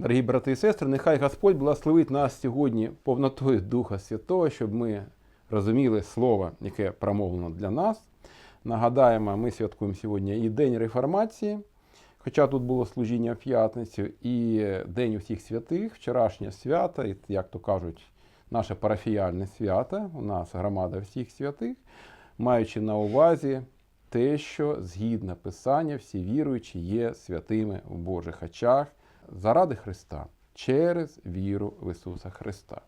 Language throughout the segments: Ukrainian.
Дорогі брати і сестри, нехай Господь благословить нас сьогодні повнотою Духа Святого, щоб ми розуміли слово, яке промовлено для нас. Нагадаємо, ми святкуємо сьогодні і День Реформації, хоча тут було служіння в п'ятницю, і День усіх святих, вчорашнє свято, і, як то кажуть, наше парафіяльне свято, у нас громада всіх святих, маючи на увазі те, що згідно Писання, всі віруючі є святими в Божих очах заради Христа, через віру в Ісуса Христа.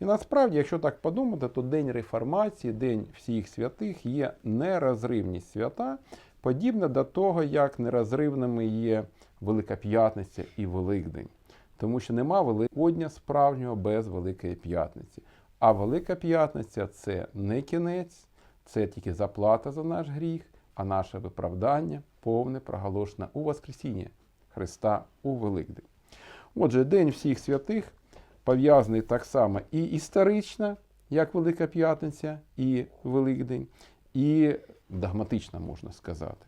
І насправді, якщо так подумати, то День Реформації, День всіх святих є нерозривність свята, подібне до того, як нерозривними є Велика П'ятниця і Великдень. Тому що нема Великодня справжнього без Великої П'ятниці. А Велика П'ятниця це не кінець, це тільки заплата за наш гріх, а наше виправдання повне проголошено у Воскресіння Христа у Великдень. Отже, День всіх святих пов'язаний так само і історично, як Велика П'ятниця, і Великдень, і догматично можна сказати.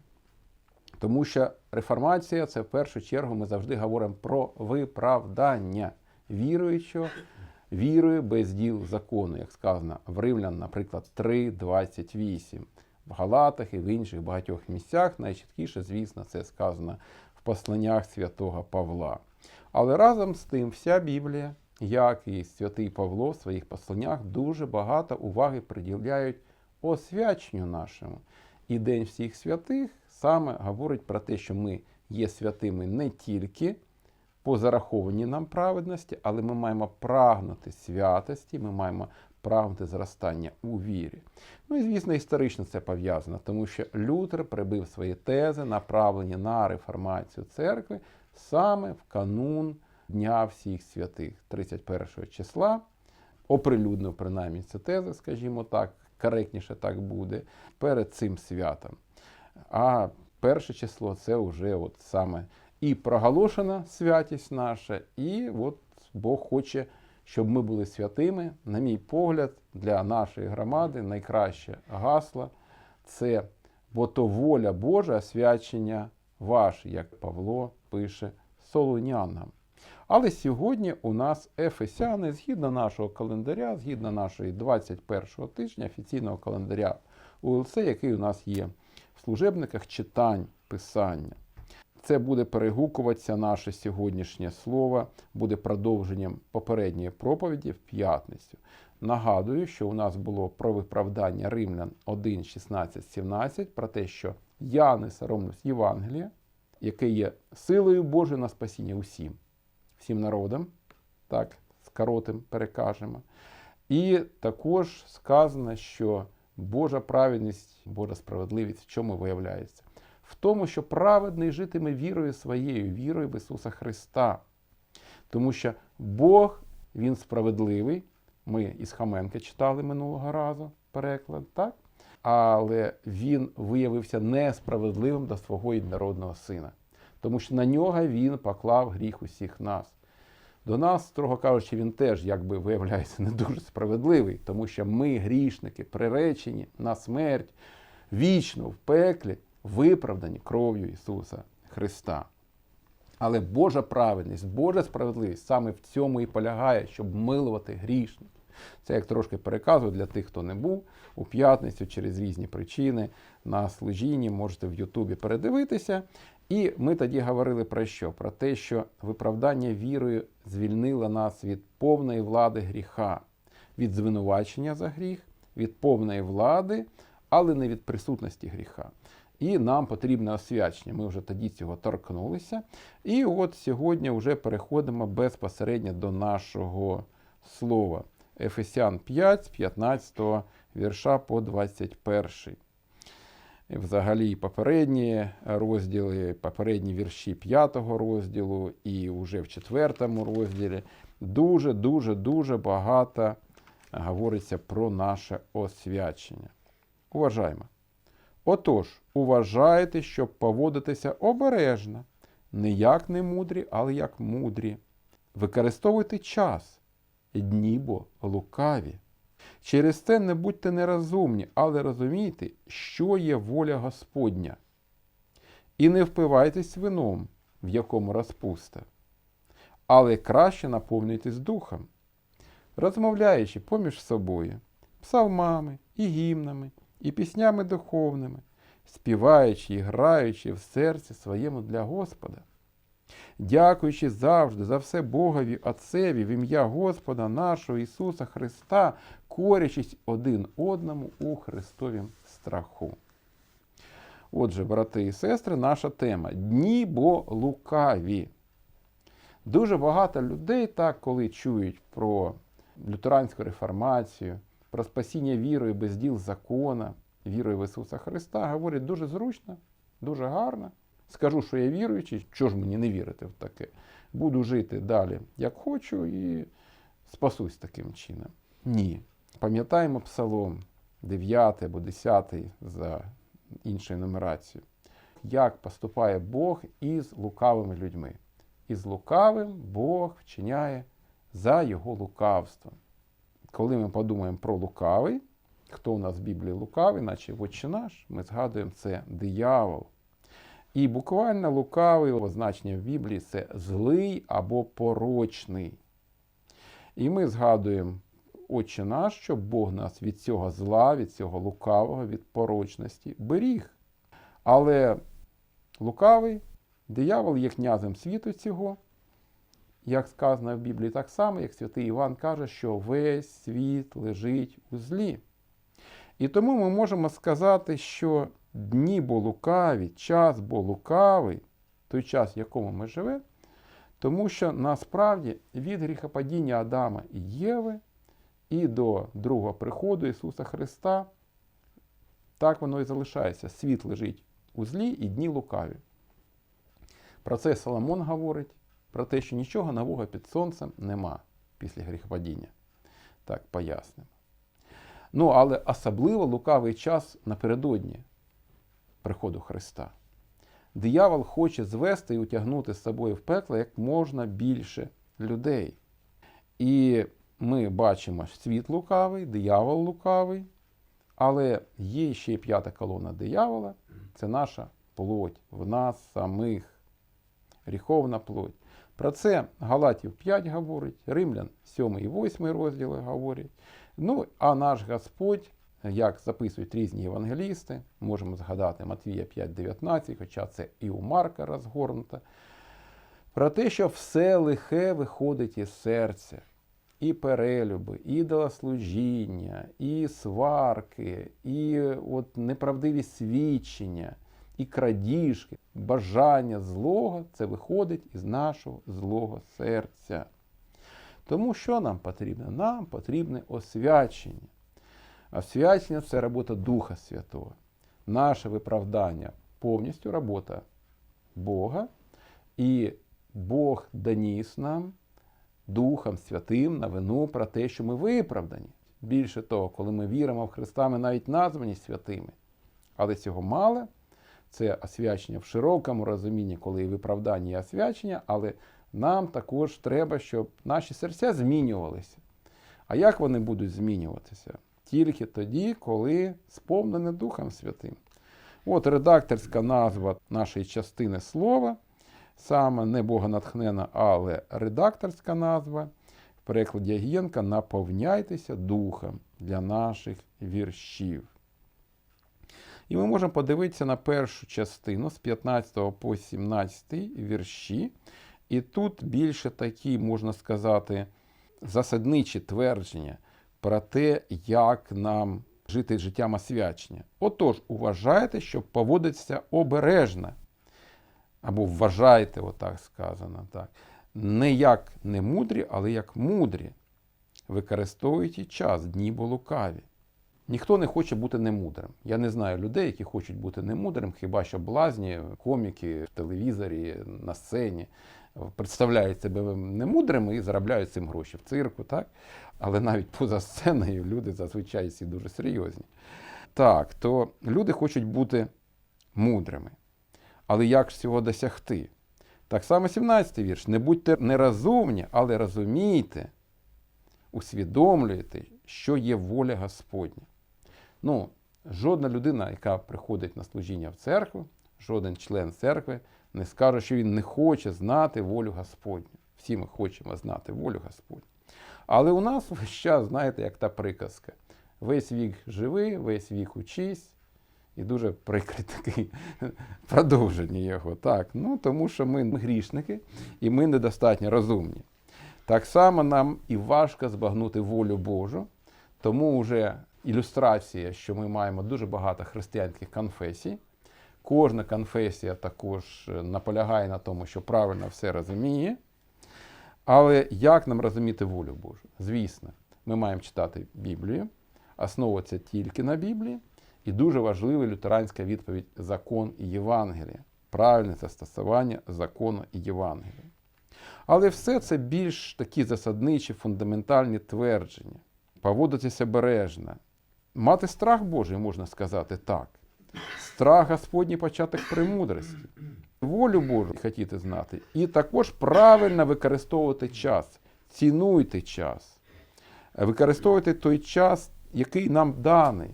Тому що реформація це в першу чергу ми завжди говоримо про виправдання віруючого, вірою без діл закону, як сказано в Римлян, наприклад, 3.28. В Галатах і в інших багатьох місцях найчіткіше, звісно, це сказано в посланнях святого Павла. Але разом з тим, вся Біблія, як і святий Павло в своїх посланнях, дуже багато уваги приділяють освяченню нашому. І День всіх святих саме говорить про те, що ми є святими не тільки по зарахованій нам праведності, але ми маємо прагнути святості, ми маємо прагнути зростання у вірі. Ну і звісно, історично це пов'язано, тому що Лютер прибив свої тези, направлені на реформацію церкви саме в канун Дня всіх святих, 31 числа. Оприлюднив принаймні цю тезу, скажімо так, коректніше так буде, перед цим святом. А перше число це вже от саме і проголошена святість наша, і от Бог хоче, щоб ми були святими. На мій погляд, для нашої громади найкраще гасло це бо то воля Божа, освячення ваше, як Павло пише солунянам. Але сьогодні у нас Ефесяни, згідно нашого календаря, згідно нашої 21-го тижня офіційного календаря УЛЦ, який у нас є в служебниках читань Писання. Це буде перегукуватися наше сьогоднішнє слово, буде продовженням попередньої проповіді в п'ятницю. Нагадую, що у нас було про виправдання Римлян 1, 16, 17, про те, що я не соромлюсь Євангелія, яке є силою Божою на спасіння усім, всім народам, так, скоротим перекажемо. І також сказано, що Божа праведність, Божа справедливість в чому виявляється? В тому, що праведний житиме вірою своєю, вірою в Ісуса Христа. Тому що Бог, Він справедливий. Ми із Хаменка читали минулого разу переклад, так? Але він виявився несправедливим до свого єдинородного сина, тому що на нього він поклав гріх усіх нас. До нас, строго кажучи, він теж, якби виявляється, не дуже справедливий, тому що ми, грішники, приречені на смерть вічно в пеклі, виправдані кров'ю Ісуса Христа. Але Божа праведність, Божа справедливість саме в цьому і полягає, щоб милувати грішників. Це як трошки переказую для тих, хто не був у п'ятницю через різні причини на служінні, можете в Ютубі передивитися. І ми тоді говорили про що? Про те, що виправдання вірою звільнило нас від повної влади гріха, від звинувачення за гріх, від повної влади, але не від присутності гріха. І нам потрібне освячення. Ми вже тоді цього торкнулися. І от сьогодні вже переходимо безпосередньо до нашого слова. Ефесян 5, з 15 вірша по 21. І Взагалі, попередні розділи, попередні вірші 5 розділу, і вже в 4 розділі дуже, дуже, багато говориться про наше освячення. Уважаємо. Отож, уважайте, щоб поводитися обережно, не як не мудрі, але як мудрі. Використовуйте час, дні бо лукаві. Через це не будьте нерозумні, але розумійте, що є воля Господня. І не впивайтесь вином, в якому розпуста, але краще наповнюйтесь духом, розмовляючи поміж собою, псалмами і гімнами, і піснями духовними, співаючи і граючи в серці своєму для Господа, дякуючи завжди за все Богові Отцеві в ім'я Господа нашого Ісуса Христа, корячись один одному у Христовім страху. Отже, брати і сестри, наша тема дні бо лукаві. Дуже багато людей, так, коли чують про лютеранську реформацію, про спасіння вірою без діл закона, вірою в Ісуса Христа, говорять дуже зручно, дуже гарно. Скажу, що я віруючий, що ж мені не вірити в таке. Буду жити далі, як хочу, і спасусь таким чином. Ні. Пам'ятаємо псалом 9 або 10 за іншою нумерацією. Як поступає Бог із лукавими людьми. Із лукавим Бог вчиняє за його лукавством. Коли ми подумаємо про лукавий, хто у нас в Біблії лукавий, наче «Отче наш, ми згадуємо це диявол. І буквально лукавий означення в Біблії це злий або порочний. І ми згадуємо Отче наш, щоб Бог нас від цього зла, від цього лукавого, від порочності беріг. Але лукавий, диявол є князем світу цього, як сказано в Біблії, так само, як святий Іван каже, що весь світ лежить у злі. І тому ми можемо сказати, що дні бо лукаві, час бо лукавий, той час, в якому ми живемо, тому що насправді від гріхопадіння Адама і Єви і до другого приходу Ісуса Христа так воно і залишається. Світ лежить у злі і дні лукаві. Про це Соломон говорить, про те, що нічого нового під сонцем нема після гріхопадіння. Так, пояснимо. Ну, але особливо лукавий час напередодні приходу Христа. Диявол хоче звести і утягнути з собою в пекло як можна більше людей. І ми бачимо світ лукавий, диявол лукавий, але є ще й п'ята колона диявола це наша плоть в нас самих, гріховна плоть. Про це Галатів 5 говорить, Римлян 7 і 8 розділи говорять. Ну, а наш Господь, як записують різні євангелісти, можемо згадати Матвія 5,19, хоча це і у Марка розгорнуто, про те, що все лихе виходить із серця. І перелюби, і ідолослужіння, і сварки, і от неправдиві свідчення, і крадіжки, бажання злого це виходить із нашого злого серця. Тому що нам потрібно? Нам потрібне освячення. Освячення це робота Духа Святого. Наше виправдання повністю робота Бога. І Бог доніс нам Духом Святим на вину про те, що ми виправдані. Більше того, коли ми віримо в Христа, ми навіть названі святими. Але цього мало. Це освячення в широкому розумінні, коли і виправдання і освячення, але нам також треба, щоб наші серця змінювалися. А як вони будуть змінюватися? Тільки тоді, коли сповнені Духом Святим. От редакторська назва нашої частини слова, саме не богонатхнена, але редакторська назва. В перекладі Агієнка наповняйтеся духом для наших віршів. І ми можемо подивитися на першу частину з 15 по 17 вірші. І тут більше такі, можна сказати, засадничі твердження про те, як нам жити життям освячення. Отож, уважайте, щоб поводитися обережно. Або вважайте, отак сказано. так. Не як не мудрі, але як мудрі. Використовуйте час, дні бо лукаві. Ніхто не хоче бути немудрим. Я не знаю людей, які хочуть бути немудрим, хіба що блазні, коміки в телевізорі, на сцені представляють себе немудрими і заробляють цим гроші в цирку, так? Але навіть поза сценою люди зазвичай всі дуже серйозні. Так, то люди хочуть бути мудрими. Але як ж цього досягти? Так само 17-й вірш. Не будьте нерозумні, але розумійте, усвідомлюйте, що є воля Господня. Ну, жодна людина, яка приходить на служіння в церкву, жоден член церкви не скаже, що він не хоче знати волю Господню. Всі ми хочемо знати волю Господь. Але у нас весь час, знаєте, як та приказка. Весь вік живи, весь вік учись. І дуже прикрий такий продовження його. Так, ну тому що ми грішники і ми недостатньо розумні. Так само нам і важко збагнути волю Божу, тому вже ілюстрація, що ми маємо дуже багато християнських конфесій. Кожна конфесія також е, наполягає на тому, що правильно все розуміє. Але як нам розуміти волю Божу? Звісно, ми маємо читати Біблію, основуватися тільки на Біблії, і дуже важлива лютеранська відповідь закон і Євангеліє, правильне застосування закону і Євангелія. Але все це більш такі засадничі, фундаментальні твердження, поводитися бережно, мати страх Божий, можна сказати так. Страх Господній початок премудрості, волю Божу хотіти знати, і також правильно використовувати час, цінуйте час, використовуйте той час, який нам даний.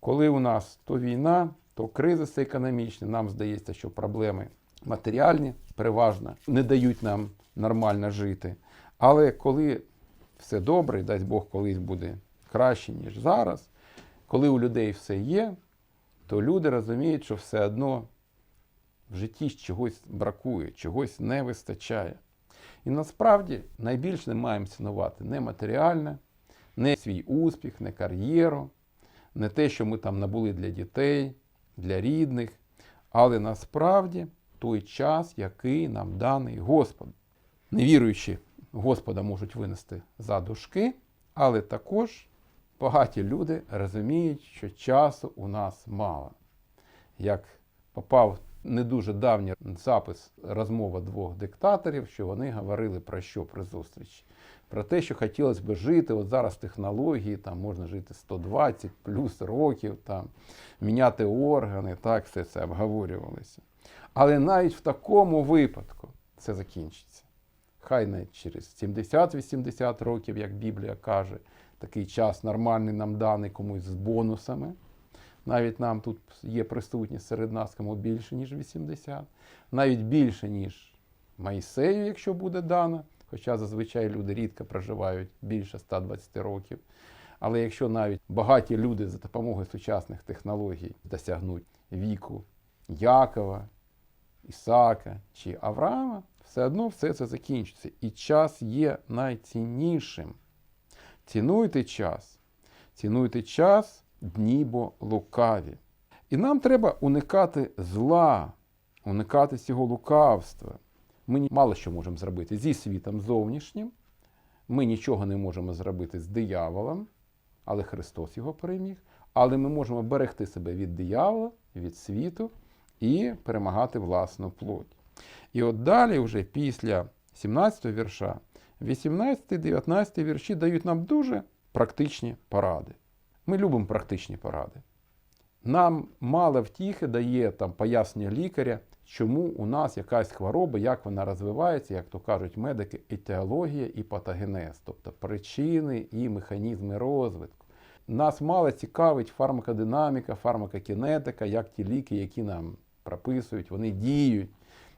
Коли у нас то війна, то кризис економічний, нам здається, що проблеми матеріальні переважно не дають нам нормально жити. Але коли все добре, дасть Бог колись буде краще, ніж зараз, коли у людей все є, то люди розуміють, що все одно в житті чогось бракує, чогось не вистачає. І насправді найбільше не маємо цінувати не матеріальне, не свій успіх, не кар'єру, не те, що ми там набули для дітей, для рідних, але насправді той час, який нам даний Господь. Невіруючі Господа можуть винести за дужки, але також багаті люди розуміють, що часу у нас мало. Як попав не дуже давній запис розмова двох диктаторів, що вони говорили про що при зустрічі? Про те, що хотілося б жити, от зараз технології, там можна жити 120 плюс років, там, міняти органи, так, все це обговорювалося. Але навіть в такому випадку це закінчиться. Хай навіть через 70-80 років, як Біблія каже, такий час нормальний нам даний комусь з бонусами. Навіть нам тут є присутність серед нас кому більше, ніж 80, навіть більше, ніж Майсею, якщо буде дано. Хоча зазвичай люди рідко проживають більше 120 років. Але якщо навіть багаті люди за допомогою сучасних технологій досягнуть віку Якова, Ісака чи Авраама, все одно все це закінчиться. І час є найціннішим. Цінуйте час, цінуйте час, дні бо лукаві. І нам треба уникати зла, уникати цього лукавства. Ми мало що можемо зробити зі світом зовнішнім. Ми нічого не можемо зробити з дияволом, але Христос його переміг. Але ми можемо берегти себе від диявола, від світу і перемагати власну плоть. І от далі, вже після 17 го вірша, 18-19 вірші дають нам дуже практичні поради. Ми любимо практичні поради. Нам мало втіхи дає там пояснення лікаря, чому у нас якась хвороба, як вона розвивається, як то кажуть медики, етіологія і патогенез, тобто причини і механізми розвитку. Нас мало цікавить фармакодинаміка, фармакокінетика, як ті ліки, які нам прописують, вони діють,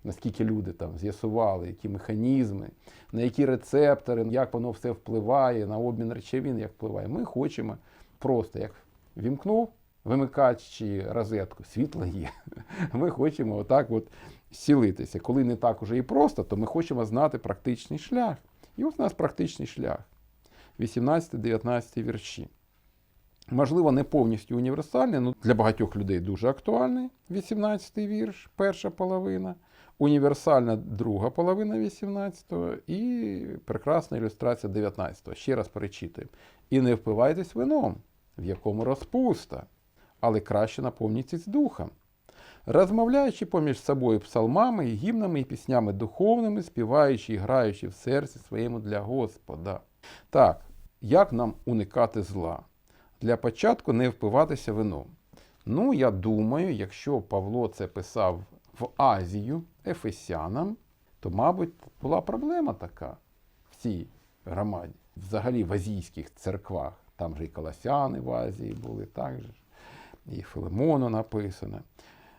наскільки люди там з'ясували, які механізми, на які рецептори, як воно все впливає, на обмін речовин, як впливає. Ми хочемо просто як вімкнув вимикач чи розетку, світло є. Ми хочемо отак от зцілитися. Коли не так уже і просто, то ми хочемо знати практичний шлях. І ось у нас практичний шлях. 18-19 вірші. Можливо, не повністю універсальний, але для багатьох людей дуже актуальний 18-й вірш, перша половина, універсальна друга половина 18-го і прекрасна ілюстрація 19-го. Ще раз перечитуємо. І не впивайтесь вином, в якому розпуста, але краще наповнітесь духом. Розмовляючи поміж собою псалмами, гімнами і піснями духовними, співаючи і граючи в серці своєму для Господа. Так, як нам уникати зла? Для початку не впиватися вином. Ну, я думаю, якщо Павло це писав в Азію Ефесянам, то, мабуть, була проблема така в цій громаді, взагалі в азійських церквах. Там же і Колосяни в Азії були, так же, і Филимону написано.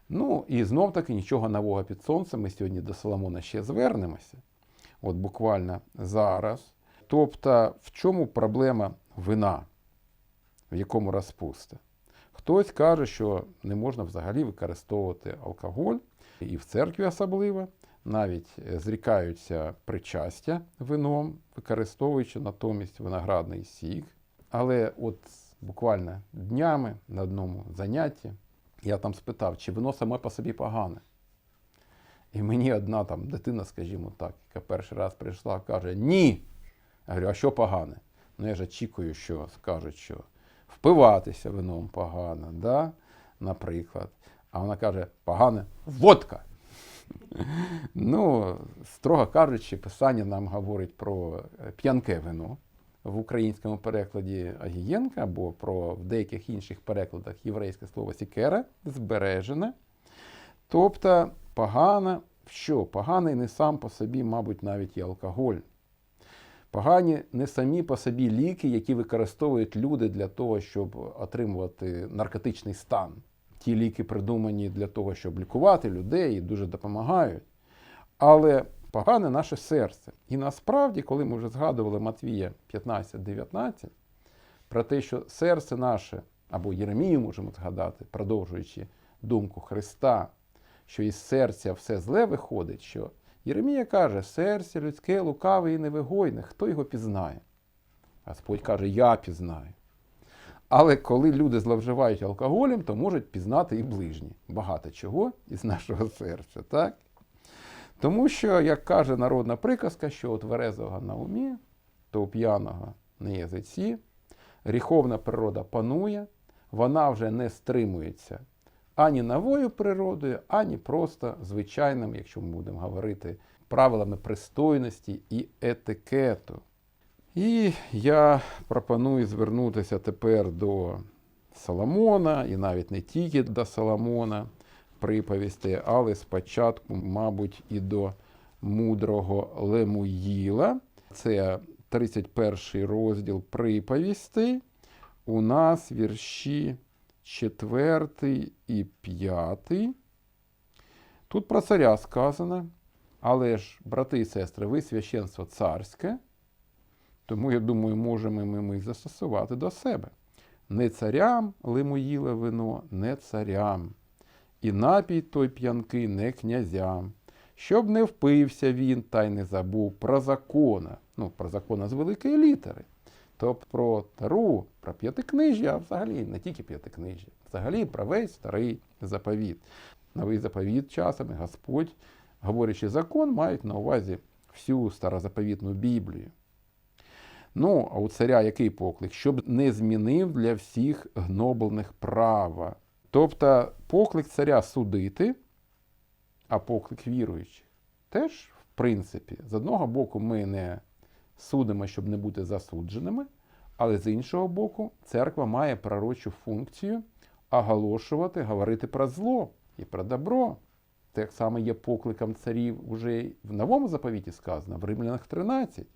Ну, і знов таки нічого нового під сонцем. Ми сьогодні до Соломона ще звернемося. от буквально зараз. Тобто, в чому проблема вина, в якому розпусти? Хтось каже, що не можна взагалі використовувати алкоголь, і в церкві особливо, навіть е, зрікаються причастя вином, використовуючи натомість виноградний сік. Але от буквально днями на одному занятті я там спитав, чи вино саме по собі погане. І мені одна там дитина, скажімо так, яка перший раз прийшла, каже: Ні. Я говорю, а що погане? Ну я ж очікую, що скажуть, що впиватися вином погано, да? наприклад. А вона каже, погане водка. Ну, строго кажучи, писання нам говорить про е, п'янке вино в українському перекладі Агієнка, або про в деяких інших перекладах єврейське слово сікера збережене. Тобто погано, що? Поганий не сам по собі, мабуть, навіть і алкоголь. Погані не самі по собі ліки, які використовують люди для того, щоб отримувати наркотичний стан. Ті ліки придумані для того, щоб лікувати людей і дуже допомагають. Але погане наше серце. І насправді, коли ми вже згадували Матвія 15-19, про те, що серце наше, або Єремію можемо згадати, продовжуючи думку Христа, що із серця все зле виходить, що Єремія каже, серце людське лукаве і невигойне, хто його пізнає? Господь каже, я пізнаю. Але коли люди зловживають алкоголем, то можуть пізнати і ближні. Багато чого із нашого серця. так? Тому що, як каже народна приказка, що у тверезого на умі, то у п'яного на язиці, гріховна природа панує, вона вже не стримується ані новою природою, ані просто звичайним, якщо ми будемо говорити, правилами пристойності і етикету. І я пропоную звернутися тепер до Соломона, і навіть не тільки до Соломона приповісти, але спочатку, мабуть, і до мудрого Лемуїла. Це 31 розділ приповістей. У нас вірші 4 і 5. Тут про царя сказано, але ж, брати і сестри, ви священство царське. Тому, я думаю, можемо ми, ми застосувати до себе. Не царям лимоїле вино, не царям, і напій той п'янкий не князям, щоб не впився він та й не забув про закона, ну, про закона з великої літери. Тобто про тару, про п'ятикнижжя, а взагалі не тільки п'ятикнижжя, взагалі про весь старий заповіт. Новий заповіт часами Господь, говорячи закон, мають на увазі всю старозаповітну Біблію. Ну, а у царя який поклик? Щоб не змінив для всіх гноблених права. Тобто поклик царя судити, а поклик віруючих. Теж, в принципі, з одного боку, ми не судимо, щоб не бути засудженими, але з іншого боку, церква має пророчу функцію оголошувати, говорити про зло і про добро. Так само є покликом царів вже в новому заповіті сказано, в Римлянах 13.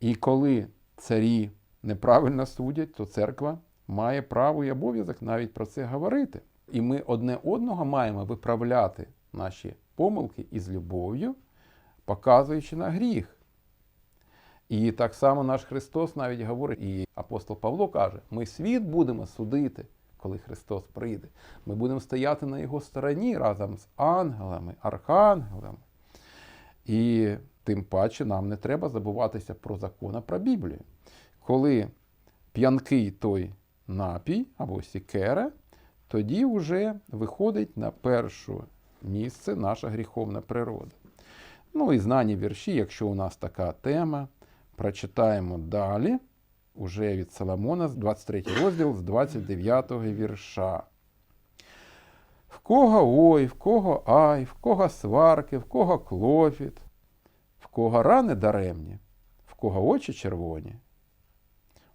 І коли царі неправильно судять, то церква має право і обов'язок навіть про це говорити. І ми одне одного маємо виправляти наші помилки із любов'ю, показуючи на гріх. І так само наш Христос навіть говорить, і апостол Павло каже: ми світ будемо судити, коли Христос прийде. Ми будемо стояти на Його стороні разом з ангелами, архангелами. І тим паче нам не треба забуватися про закон, а про Біблію. Коли п'янкий той напій або сікера, тоді вже виходить на перше місце наша гріховна природа. Ну і знані вірші, якщо у нас така тема, прочитаємо далі, уже від Соломона, 23 розділ з 29 вірша. В кого ой, в кого ай, в кого сварки, в кого клопіт, в кого рани даремні, в кого очі червоні.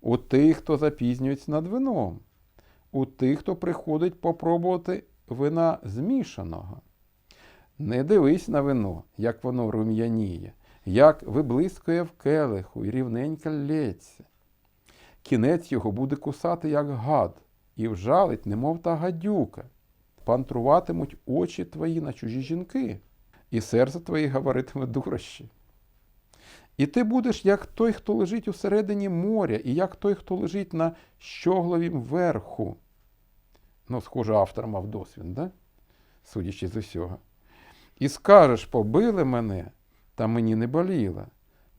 У тих, хто запізнюється над вином, у тих, хто приходить попробувати вина змішаного. Не дивись на вино, як воно рум'яніє, як виблискує в келиху і рівненько лється. Кінець його буде кусати, як гад, і вжалить, немов та гадюка. Пантруватимуть очі твої на чужі жінки, і серце твоє говоритиме дурощі. І ти будеш як той, хто лежить усередині моря, і як той, хто лежить на щогловім верху. Ну, схоже, автор мав досвід, да? судячи з усього. І скажеш, побили мене, та мені не боліло.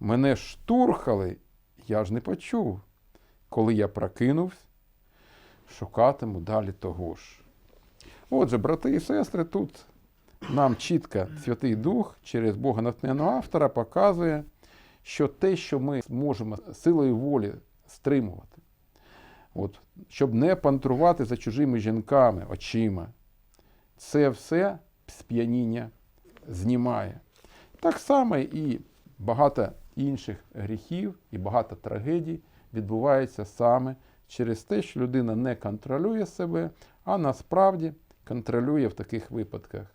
Мене штурхали, я ж не почув. Коли я прокинувся, шукатиму далі того ж. Отже, брати і сестри, тут нам чітко Святий Дух через Бога натхненого автора показує, що те, що ми можемо силою волі стримувати, от, щоб не пантрувати за чужими жінками, очима, це все сп'яніння знімає. Так само і багато інших гріхів і багато трагедій відбувається саме через те, що людина не контролює себе, а насправді контролює в таких випадках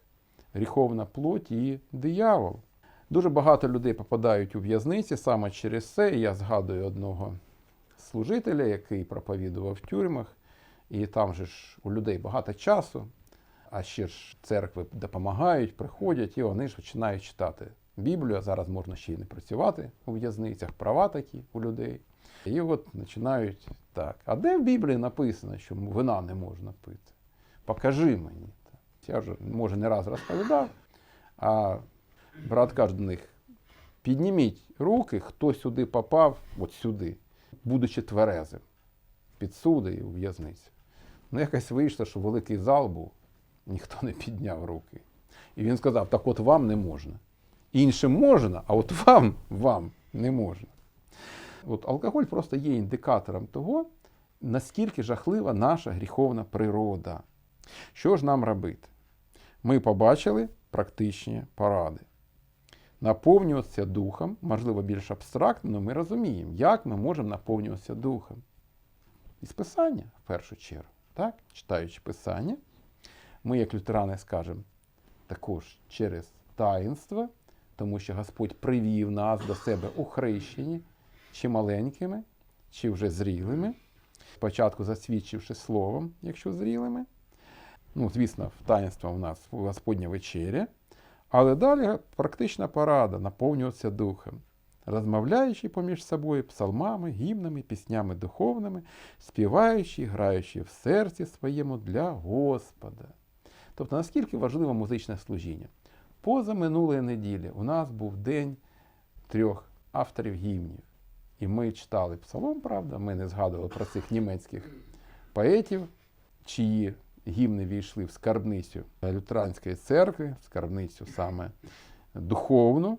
гріховна плоть і диявол. Дуже багато людей попадають у в'язниці саме через це. Я згадую одного служителя, який проповідував в тюрмах, і там же ж у людей багато часу, а ще ж церкви допомагають, приходять, і вони ж починають читати Біблію. А зараз можна ще й не працювати у в'язницях, права такі у людей. І от починають так. А де в Біблії написано, що вина не можна пити? Покажи мені. Я вже, може, не раз розповідав, а брат каже до них: підніміть руки, хто сюди попав, от сюди, будучи тверезим, під суди і у в'язницю. Ну, якось вийшло, що великий зал був, ніхто не підняв руки. І він сказав: так от вам не можна. Іншим можна, а от вам, вам не можна. От алкоголь просто є індикатором того, наскільки жахлива наша гріховна природа. Що ж нам робити? Ми побачили практичні поради. Наповнюватися духом, можливо, більш абстрактно, але ми розуміємо, як ми можемо наповнюватися духом. Із Писання, в першу чергу. Так? Читаючи Писання, ми, як лютерани, скажемо, також через таїнство, тому що Господь привів нас до себе у хрещенні, чи маленькими, чи вже зрілими. Спочатку засвідчивши словом, якщо зрілими. Ну, звісно, в таїнство у нас Господня вечеря. Але далі практична порада наповнюватися духом, розмовляючи поміж собою псалмами, гімнами, піснями духовними, співаючи, граючи в серці своєму для Господа. Тобто, наскільки важливо музичне служіння? Поза минулої неділі у нас був день трьох авторів гімнів. І ми читали псалом, правда, ми не згадували про цих німецьких поетів, чиї гімни війшли в скарбницю лютеранської церкви, в скарбницю саме духовну.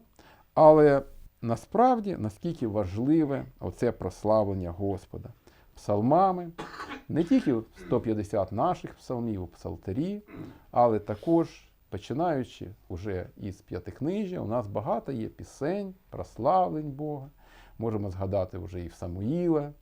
Але насправді наскільки важливе оце прославлення Господа псалмами, не тільки 150 наших псалмів у псалтері, але також. Починаючи вже із п'ятикнижжя, у нас багато є пісень, прославлень Бога. Можемо згадати вже і в Самуїла,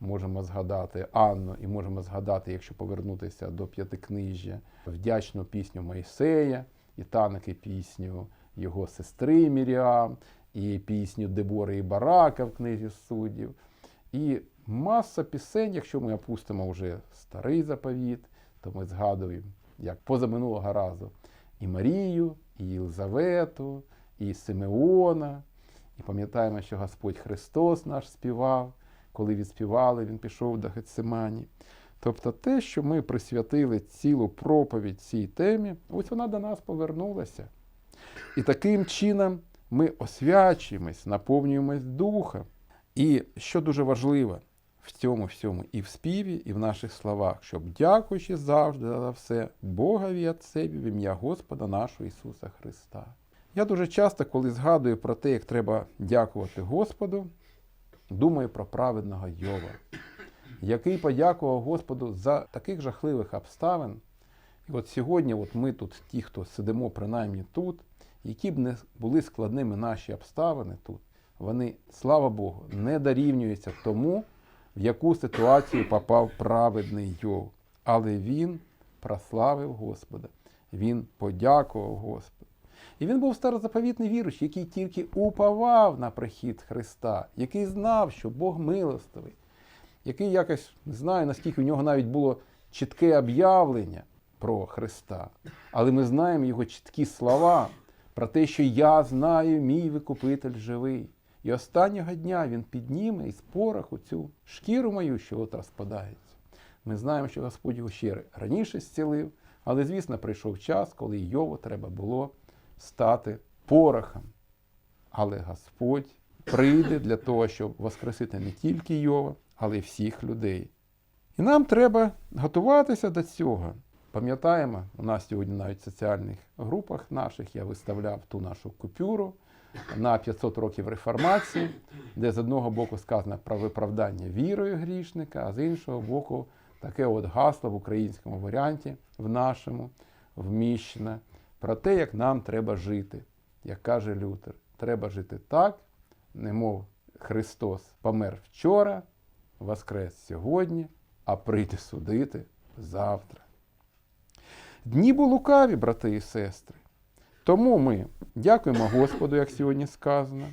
можемо згадати Анну, і можемо згадати, якщо повернутися до п'ятикнижжя, вдячну пісню Мойсея, і танки пісню його сестри Міріам, і пісню Дебори і Барака в книзі суддів. І маса пісень, якщо ми опустимо вже старий заповіт, то ми згадуємо, як позаминулого разу, і Марію, і Єлизавету, і Симеона. І пам'ятаємо, що Господь Христос наш співав, коли відспівали, Він пішов до Гецимані. Тобто те, що ми присвятили цілу проповідь цій темі, ось вона до нас повернулася. І таким чином ми освячуємось, наповнюємось духом. І що дуже важливо в цьому всьому, і в співі, і в наших словах, щоб, дякуючи завжди за все, Богові Отцеві в ім'я Господа нашого Ісуса Христа. Я дуже часто, коли згадую про те, як треба дякувати Господу, думаю про праведного Йова, який подякував Господу за таких жахливих обставин. І от сьогодні, от ми тут, ті, хто сидимо принаймні тут, які б не були складними наші обставини тут, вони, слава Богу, не дорівнюються тому, в яку ситуацію попав праведний Йов. Але він прославив Господа, він подякував Господу. І він був старозаповітний віруч, який тільки уповав на прихід Христа, який знав, що Бог милостивий, який якось не знаю, наскільки у нього навіть було чітке об'явлення про Христа. Але ми знаємо його чіткі слова про те, що я знаю, мій викупитель живий. І останнього дня він підніме із пороху цю шкіру мою, що от розпадається. Ми знаємо, що Господь його ще раніше зцілив, але, звісно, прийшов час, коли Йову треба було стати порохом. Але Господь прийде для того, щоб воскресити не тільки Йова, але й всіх людей. І нам треба готуватися до цього. Пам'ятаємо, у нас сьогодні навіть в соціальних групах наших я виставляв ту нашу купюру на 500 років реформації, де з одного боку сказано про виправдання вірою грішника, а з іншого боку, таке от гасло в українському варіанті, в нашому, вміщене, про те, як нам треба жити. Як каже Лютер, треба жити так, немов Христос помер вчора, воскрес сьогодні, а прийде судити завтра. Дні були лукаві, брати і сестри. Тому ми дякуємо Господу, як сьогодні сказано.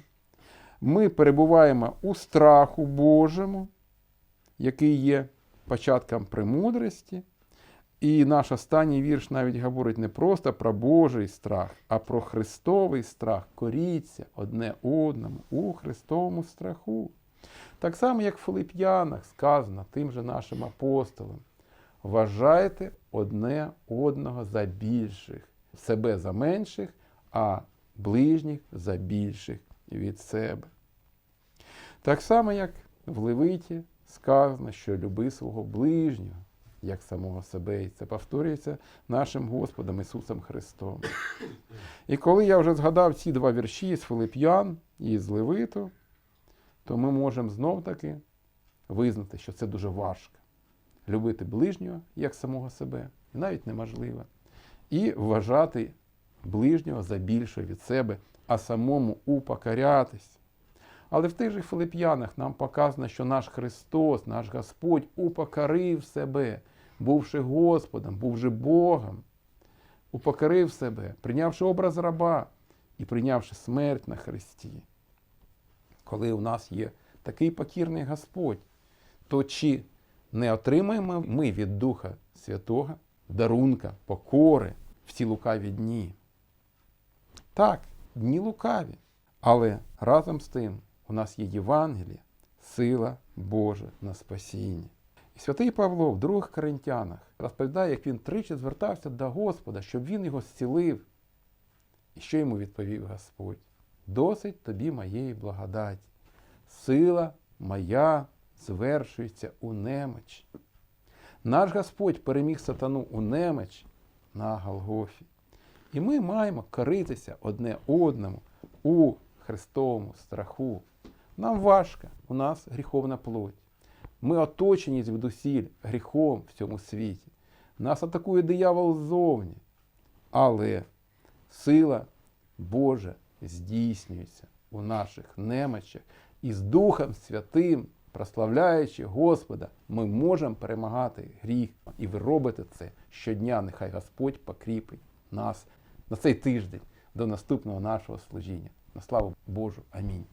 Ми перебуваємо у страху Божому, який є початком премудрості. І наш останній вірш навіть говорить не просто про Божий страх, а про Христовий страх. Коріться одне одному у Христовому страху. Так само, як в Филип'янах сказано тим же нашим апостолам. Вважайте одне одного за більших, себе за менших, а ближніх за більших від себе. Так само, як в Левиті сказано, що люби свого ближнього, як самого себе, і це повторюється нашим Господом Ісусом Христом. І коли я вже згадав ці два вірші з Филип'ян і з Левиту, то ми можемо знов таки визнати, що це дуже важко. Любити ближнього як самого себе, навіть неможливо. І вважати ближнього за більше від себе, а самому упокорятись. Але в тих же Филип'янах нам показано, що наш Христос, наш Господь упокорив себе, бувши Господом, бувши Богом, упокорив себе, прийнявши образ раба і прийнявши смерть на Христі. Коли у нас є такий покірний Господь, то чи не отримаємо ми від Духа Святого дарунка, покори в ці лукаві дні? Так, дні лукаві, але разом з тим у нас є Євангеліє, сила Божа на спасіння. І святий Павло в других Коринтянах розповідає, як він тричі звертався до Господа, щоб він його зцілив. І що йому відповів Господь? Досить тобі моєї благодаті. Сила моя звершується у немочі. Наш Господь переміг сатану у немоч на Голгофі. І ми маємо коритися одне одному у Христовому страху. Нам важко, у нас гріховна плоть. Ми оточені звідусіль гріхом в цьому світі. Нас атакує диявол ззовні. Але сила Божа здійснюється у наших немочах і з Духом Святим, прославляючи Господа, ми можемо перемагати гріх. І ви робите це щодня. Нехай Господь покріпить нас на цей тиждень до наступного нашого служіння. На славу Божу. Амінь.